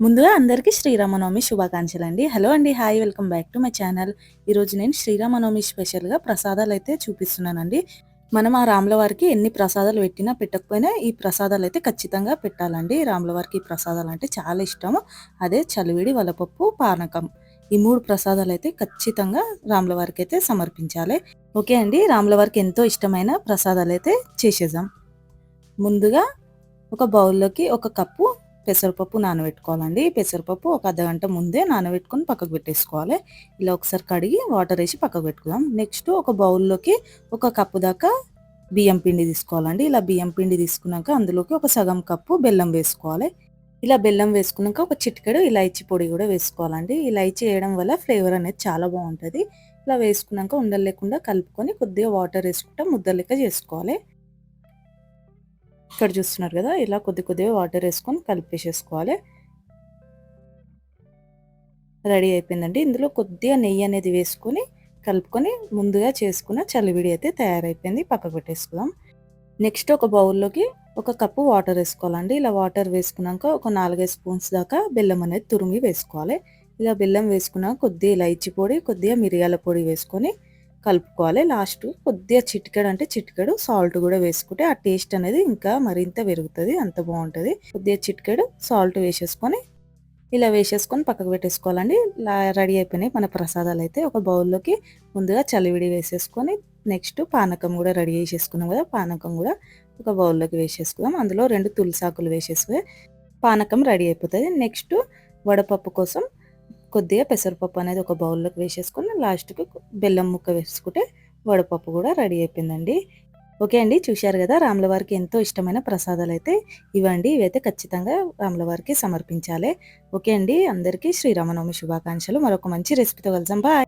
ముందుగా అందరికీ శ్రీరామనవమి శుభాకాంక్షలు అండి హలో అండి hi welcome back to my channel. ఈరోజు నేను శ్రీరామనవమి స్పెషల్గా ప్రసాదాలు అయితే చూపిస్తున్నానండి. మనం ఆ రాముల వారికి ఎన్ని ప్రసాదాలు పెట్టినా పెట్టకపోయినా ఈ ప్రసాదాలు అయితే ఖచ్చితంగా పెట్టాలండి. రాముల వారికి ఈ ప్రసాదాలు అంటే చాలా ఇష్టము. అదే చలివిడి వలపప్పు పానకం. ఈ మూడు ప్రసాదాలు అయితే ఖచ్చితంగా రాముల వారికి అయితే సమర్పించాలి. ఓకే అండి రాముల వారికి ఎంతో ఇష్టమైన ప్రసాదాలు అయితే చేసేద్దాం. ముందుగా ఒక బౌల్లోకి ఒక కప్పు పెసరపప్పు నానబెట్టుకోవాలండి. పెసరపప్పు ఒక అర్ధగంట ముందే నానబెట్టుకొని పక్కకు పెట్టేసుకోవాలి. ఇలా ఒకసారి కడిగి వాటర్ వేసి పక్కకు పెట్టుకుందాం. నెక్స్ట్ ఒక బౌల్లోకి ఒక కప్పు దాకా బియ్యం పిండి తీసుకోవాలండి. ఇలా బియ్యం పిండి తీసుకున్నాక అందులోకి ఒక సగం కప్పు బెల్లం వేసుకోవాలి. ఇలా బెల్లం వేసుకున్నాక ఒక చిటికెడు ఇలాచి పొడి కూడా వేసుకోవాలండి. ఇలాచి వేయడం వల్ల ఫ్లేవర్ అనేది చాలా బాగుంటుంది. ఇలా వేసుకున్నాక ఉండలు లేకుండా కలుపుకొని కొద్దిగా వాటర్ వేసుకుంటా ముద్ద లెక్క చేసుకోవాలి. ఇక్కడ చూస్తున్నారు కదా ఇలా కొద్ది కొద్దిగా వాటర్ వేసుకొని కలిపేసేసుకోవాలి. రెడీ అయిపోయిందండి. ఇందులో కొద్దిగా నెయ్యి అనేది వేసుకొని కలుపుకొని ముందుగా చేసుకున్న చలివిడి అయితే తయారైపోయింది. పక్కకు పెట్టేసుకుందాం. నెక్స్ట్ ఒక బౌల్లోకి ఒక కప్పు వాటర్ వేసుకోవాలండి. ఇలా వాటర్ వేసుకున్నాక ఒక నాలుగైదు స్పూన్స్ దాకా బెల్లం అనేది తురిమి వేసుకోవాలి. ఇలా బెల్లం వేసుకున్నాక కొద్దిగా ఇలాచి పొడి కొద్దిగా మిరియాల పొడి వేసుకొని కలుపుకోవాలి. లాస్ట్ కొద్దిగా చిటికెడు అంటే చిటికెడు సాల్ట్ కూడా వేసుకుంటే ఆ టేస్ట్ అనేది ఇంకా మరింత పెరుగుతుంది అంత బాగుంటుంది. కొద్దిగా చిటికెడు సాల్ట్ వేసేసుకొని ఇలా వేసేసుకొని పక్కకు పెట్టేసుకోవాలండి. రెడీ అయిపోయినాయి మన ప్రసాదాలు అయితే. ఒక బౌల్లోకి ముందుగా చలివిడి వేసేసుకొని నెక్స్ట్ పానకం కూడా రెడీ చేసేసుకున్నాం కదా పానకం కూడా ఒక బౌల్లోకి వేసేసుకుందాం. అందులో రెండు తులసాకులు వేసేసుకుని పానకం రెడీ అయిపోతుంది. నెక్స్ట్ వడపప్పు కోసం కొద్దిగా పెసరపప్పు అనేది ఒక బౌల్లోకి వేసేసుకొని లాస్ట్కి బెల్లం ముక్క వేసుకుంటే వడపప్పు కూడా రెడీ అయిపోయిందండి. ఓకే అండి చూశారు కదా రాముల వారికి ఎంతో ఇష్టమైన ప్రసాదాలు అయితే. ఇవ్వండి ఇవైతే ఖచ్చితంగా రాములవారికి సమర్పించాలి. ఓకే అండి అందరికీ శ్రీరామనవమి శుభాకాంక్షలు. మరొక మంచి రెసిపీతో కలిసాం బాయ్!